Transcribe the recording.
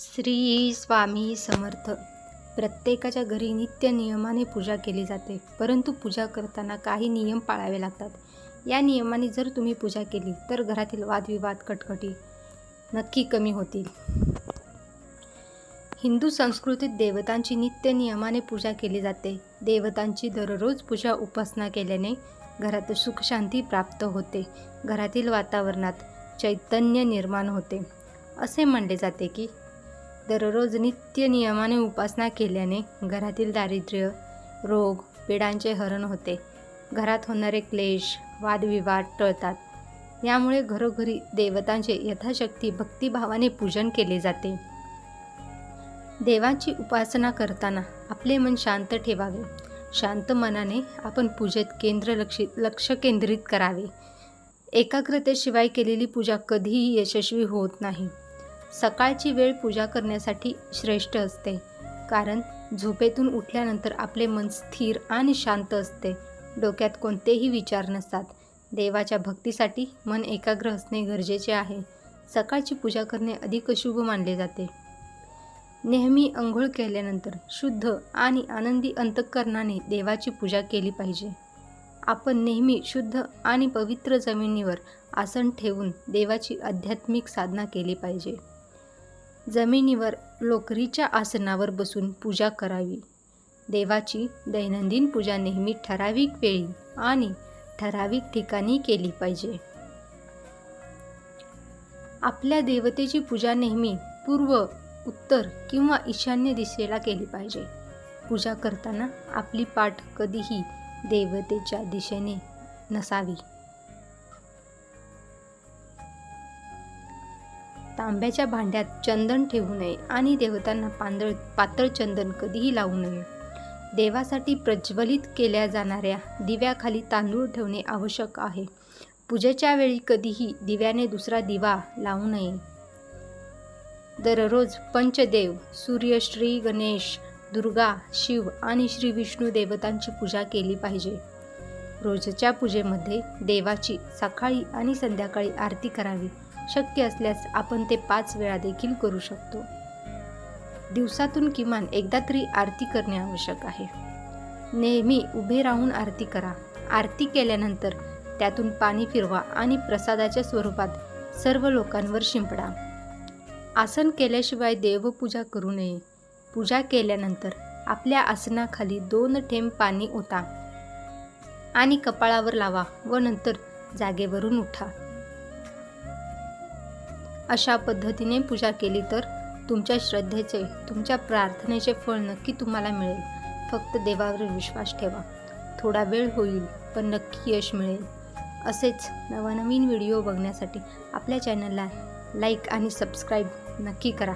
श्री स्वामी समर्थ. प्रत्येकाच्या घरी नित्य नियमाने पूजा केली जाते. परंतु पूजा करताना काही नियम पाळावे लागतात. या नियमाने जर तुम्ही पूजा केली तर घरातील वादविवाद कटकटी नक्की कमी होतील. हिंदू संस्कृतीत देवतांची नित्य नियमाने पूजा केली जाते. देवतांची दररोज पूजा उपासना केल्याने घरात सुखशांती प्राप्त होते. घरातील वातावरणात चैतन्य निर्माण होते. असे म्हणले जाते की दररोज नित्य नियमाने उपासना केल्याने घरातील दारिद्र्य रोग पिढांचे हरण होते. घरात होणारे क्लेश वादविवाद टळतात. यामुळे घरोघरी देवतांचे यथाशक्ती भक्तिभावाने पूजन केले जाते. देवाची उपासना करताना आपले मन शांत ठेवावे. शांत मनाने आपण पूजेत केंद्र लक्षित लक्ष केंद्रित करावे. एकाग्रतेशिवाय केलेली पूजा कधीही यशस्वी होत नाही. सकाळची वेळ पूजा करण्यासाठी श्रेष्ठ असते. कारण झोपेतून उठल्यानंतर आपले मन स्थिर आणि शांत असते. डोक्यात कोणतेही विचार नसतात. देवाच्या भक्तीसाठी मन एकाग्र असणे गरजेचे आहे. सकाळची पूजा करणे अधिक शुभ मानले जाते. नेहमी अंघोळ केल्यानंतर शुद्ध आणि आनंदी अंतःकरणाने देवाची पूजा केली पाहिजे. आपण नेहमी शुद्ध आणि पवित्र जमिनीवर आसन ठेवून देवाची आध्यात्मिक साधना केली पाहिजे. जमिनीवर लोकरीच्या आसनावर बसून पूजा करावी. देवाची दैनंदिन पूजा नेहमी ठराविक वेळी आणि ठराविक ठिकाणी केली पाहिजे. आपल्या देवतेची पूजा नेहमी पूर्व उत्तर किंवा ईशान्य दिशेला केली पाहिजे. पूजा करताना आपली पाठ कधीही देवतेच्या दिशेने नसावी. तांब्याच्या भांड्यात चंदन ठेवू नये आणि देवतांना पांदळ पातळ चंदन कधीही लावू नये. देवासाठी प्रज्वलित केल्या जाणाऱ्या दिव्याखाली तांदूळ ठेवणे आवश्यक आहे. पूजेच्या वेळी कधीही दिव्याने दुसरा दिवा लावू नये. दररोज पंचदेव सूर्य श्री गणेश दुर्गा शिव आणि श्री विष्णू देवतांची पूजा केली पाहिजे. रोजच्या पूजेमध्ये देवाची सकाळी आणि संध्याकाळी आरती करावी. शक्य असल्यास आपण ते पाच वेळा देखील करू शकतो. दिवसातून किमान एकदा तरी आरती करणे आवश्यक आहे. नेहमी उभे राहून आरती करा. आरती केल्यानंतर त्यातून पाणी फिरवा आणि प्रसादाच्या स्वरूपात सर्व लोकांवर शिंपडा. आसन केल्याशिवाय देवपूजा करू नये. पूजा केल्यानंतर आपल्या आसनाखाली दोन थेंब पाणी ओता आणि कपाळावर लावा व नंतर जागेवरून उठा. अशा पद्धतीने पूजा केली तर तुमच्या श्रद्धेचे तुमच्या प्रार्थनेचे फळ नक्की तुम्हाला मिळेल. फक्त देवावर विश्वास ठेवा. थोडा वेळ होईल पण नक्की यश मिळेल. असेच नवनवीन व्हिडिओ बघण्यासाठी आपल्या चॅनलला लाईक आणि सबस्क्राईब नक्की करा.